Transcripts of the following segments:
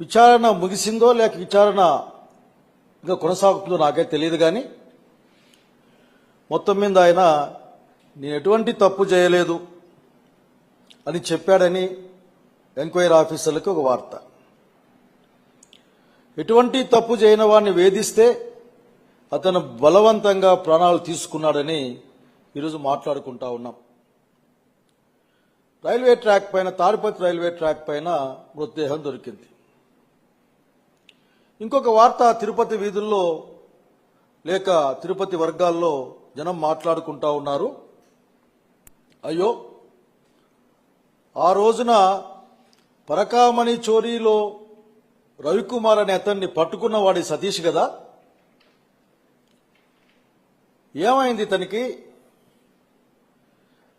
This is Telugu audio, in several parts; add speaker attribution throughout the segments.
Speaker 1: విచారణ ముగిసిందో లేక విచారణ ఇంకా కొనసాగుతుందో నాకే తెలియదు కానీ మొత్తం మీద ఆయన నేను ఎటువంటి తప్పు చేయలేదు అని చెప్పాడని ఎంక్వైరీ ఆఫీసర్లకు ఒక వార్త. ఎటువంటి తప్పు చేయని వాడిని వేధిస్తే అతను బలవంతంగా ప్రాణాలు తీసుకున్నాడని ఈరోజు మాట్లాడుకుంటా ఉన్నాం. రైల్వే ట్రాక్ పైన తాడిపత్రి రైల్వే ట్రాక్ పైన మృతదేహం దొరికింది. ఇంకొక వార్త తిరుపతి వీధుల్లో లేక తిరుపతి వర్గాల్లో జనం మాట్లాడుకుంటా ఉన్నారు. అయ్యో! ఆ రోజున పరకామణి చోరీలో రవికుమార్ అనే అతన్ని పట్టుకున్న వాడి సతీష్ కదా? ఏమైంది తనకి?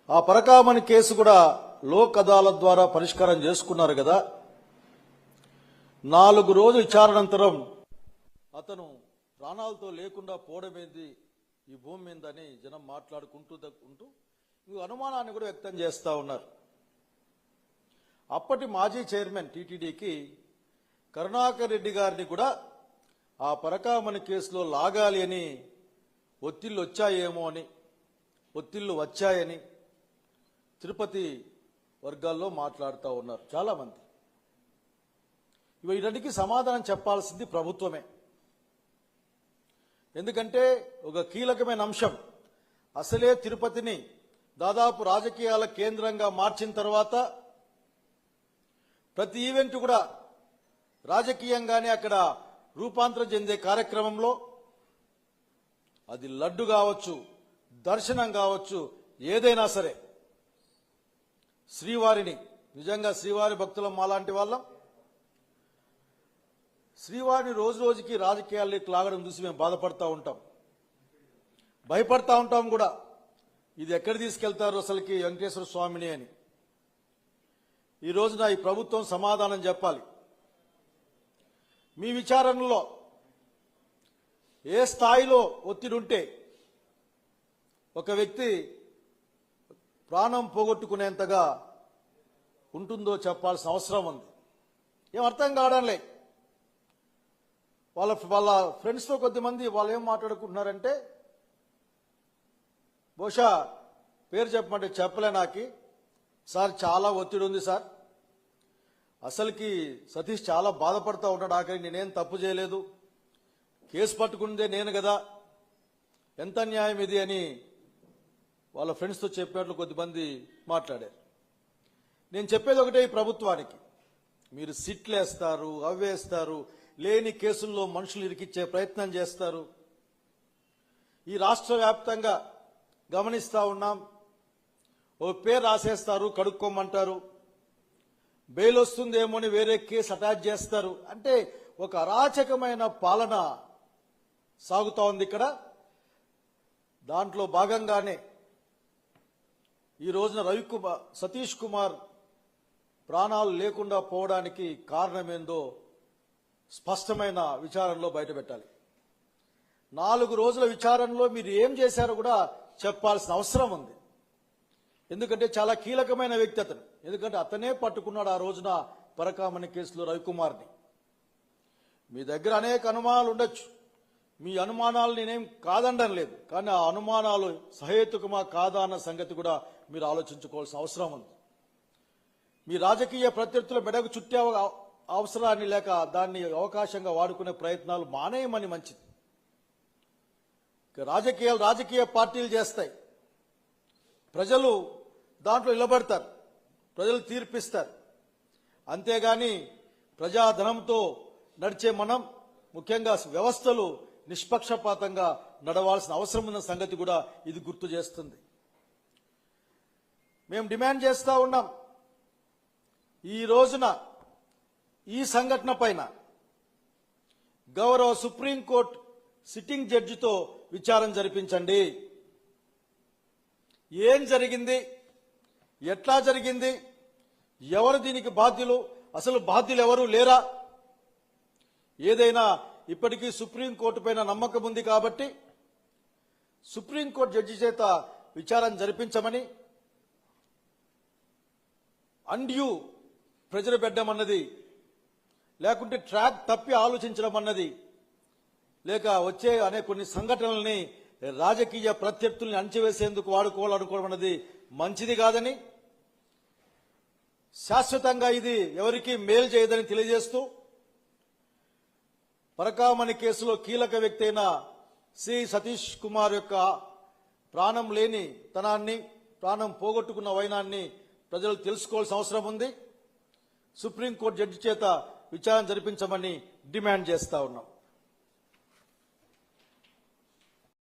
Speaker 1: ఆ పరకామణి కేసు కూడా లోక్ అదాలత్ ద్వారా పరిష్కారం చేసుకున్నారు కదా? నాలుగు రోజుల విచారణంతరం అతను ప్రాణాలతో లేకుండా పోవడమేంది? ఈ భూమి మీదని జనం మాట్లాడుకుంటూ ఉంటూ ఇంకో అనుమానాన్ని కూడా వ్యక్తం చేస్తూ ఉన్నారు. అప్పటి మాజీ చైర్మన్ టీటీడీకి కరుణాకర్ రెడ్డి గారిని కూడా ఆ పరకామణి కేసులో లాగాలి అని ఒత్తిళ్ళు వచ్చాయేమో అని ఒత్తిళ్ళు వచ్చాయని తిరుపతి వర్గాల్లో మాట్లాడుతూ ఉన్నారు చాలామంది. వీటన్నిటికీ సమాధానం చెప్పాల్సింది ప్రభుత్వమే. ఎందుకంటే ఒక కీలకమైన అంశం. అసలే తిరుపతిని దాదాపు రాజకీయాల కేంద్రంగా మార్చిన తర్వాత ప్రతి ఈవెంట్ కూడా రాజకీయంగానే అక్కడ రూపాంతరం చెందే కార్యక్రమంలో అది లడ్డు కావచ్చు దర్శనం కావచ్చు ఏదైనా సరే శ్రీవారిని నిజంగా శ్రీవారి భక్తులం మాలాంటి వాళ్ళం. శ్రీవారిని రోజు రోజుకి రాజకీయాల్లోకి లాగడం చూసి మేము బాధపడతా ఉంటాం. భయపడతా ఉంటాం కూడా. ఇది ఎక్కడ తీసుకెళ్తారు అసలుకి వెంకటేశ్వర స్వామిని అని. ఈ రోజున ఈ ప్రభుత్వం సమాధానం చెప్పాలి. మీ విచారణలో ఏ స్థాయిలో ఒత్తిడి ఉంటే ఒక వ్యక్తి ప్రాణం పోగొట్టుకునేంతగా ఉంటుందో చెప్పాల్సిన అవసరం ఉంది. ఏం అర్థం లేదు. వాళ్ళ వాళ్ళ ఫ్రెండ్స్తో కొద్దిమంది వాళ్ళు ఏం మాట్లాడుకుంటున్నారంటే బహుశా పేరు చెప్పమంటే చెప్పలే నాకి. సార్ చాలా ఒత్తిడి ఉంది సార్. అసలుకి సతీష్ చాలా బాధపడతా ఉన్నాడు ఆఖరి నేనేం తప్పు చేయలేదు. కేసు పట్టుకుందే నేను కదా. ఎంత న్యాయం ఇది అని వాళ్ళ ఫ్రెండ్స్తో చెప్పినట్లు కొద్దిమంది మాట్లాడారు. నేను చెప్పేది ఒకటే ఈ ప్రభుత్వానికి. మీరు సిట్లు వేస్తారు అవ్వేస్తారు లేని కేసుల్లో మనుషులు ఇరికిచ్చే ప్రయత్నం చేస్తారు. ఈ రాష్ట్ర వ్యాప్తంగా గమనిస్తా ఉన్నాం. ఓ పేరు రాసేస్తారు కడుక్కోమంటారు. బెయిల్ వస్తుందేమో అని వేరే కేసు అటాచ్ చేస్తారు. అంటే ఒక అరాచకమైన పాలన సాగుతా ఉంది ఇక్కడ. దాంట్లో భాగంగానే ఈ రోజున రవికుమార్ సతీష్ కుమార్ ప్రాణాలు లేకుండా పోవడానికి కారణమేందో స్పష్టమైన విచారణలో బయటపెట్టాలి. నాలుగు రోజుల విచారణలో మీరు ఏం చేశారో కూడా చెప్పాల్సిన అవసరం ఉంది. ఎందుకంటే చాలా కీలకమైన వ్యక్తి అతను. ఎందుకంటే అతనే పట్టుకున్నాడు ఆ రోజున పరకామణి కేసులో రవికుమార్ని. మీ దగ్గర అనేక అనుమానాలు ఉండొచ్చు. మీ అనుమానాలు నేనేం కాదండం లేదు. కానీ ఆ అనుమానాలు సహేతుకమా కాదా అన్న సంగతి కూడా మీరు ఆలోచించుకోవాల్సిన అవసరం ఉంది. మీ రాజకీయ ప్రత్యర్థుల మెడకు చుట్టే అవసరాన్ని లేక దాన్ని అవకాశంగా వాడుకునే ప్రయత్నాలు మానేయమని మంచిది. రాజకీయాలు రాజకీయ పార్టీలు చేస్తాయి. ప్రజలు దాంట్లో నిలబడతారు. ప్రజలు తీర్పిస్తారు. అంతేగాని ప్రజాధనంతో నడిచే మనం ముఖ్యంగా వ్యవస్థలు నిష్పక్షపాతంగా నడవాల్సిన అవసరం ఉన్న సంగతి కూడా ఇది గుర్తు చేస్తుంది. మేము డిమాండ్ చేస్తూ ఉన్నాం. ఈ రోజున ఈ సంఘటన పైన గౌరవ సుప్రీంకోర్టు సిట్టింగ్ జడ్జితో విచారం జరిపించండి. ఏం జరిగింది? ఎట్లా జరిగింది? ఎవరు దీనికి బాధ్యులు? అసలు బాధ్యులు ఎవరు లేరా? ఏదైనా ఇప్పటికీ సుప్రీంకోర్టు పైన నమ్మకం ఉంది కాబట్టి సుప్రీంకోర్టు జడ్జి చేత విచారం జరిపించమని అండ్యూ ప్రజలు పెట్టమన్నది లేకుంటే ట్రాక్ తప్పి ఆలోచించడం అన్నది. లేక వచ్చే అనే కొన్ని సంఘటనల్ని రాజకీయ ప్రత్యర్థుల్ని అణచివేసేందుకు వాడుకోవాలనుకోవడం అనేది మంచిది కాదని శాశ్వతంగా ఇది ఎవరికి మేలు చేయదని తెలియజేస్తూ పరకామణి కేసులో కీలక వ్యక్తి అయిన సి. సతీష్ కుమార్ యొక్క ప్రాణం లేని తనాన్ని ప్రాణం పోగొట్టుకున్న వైనాన్ని ప్రజలు తెలుసుకోవాల్సిన అవసరం ఉంది. సుప్రీంకోర్టు జడ్జి చేత విచారణ జరిపించమని డిమాండ్ చేస్తా ఉన్నాం.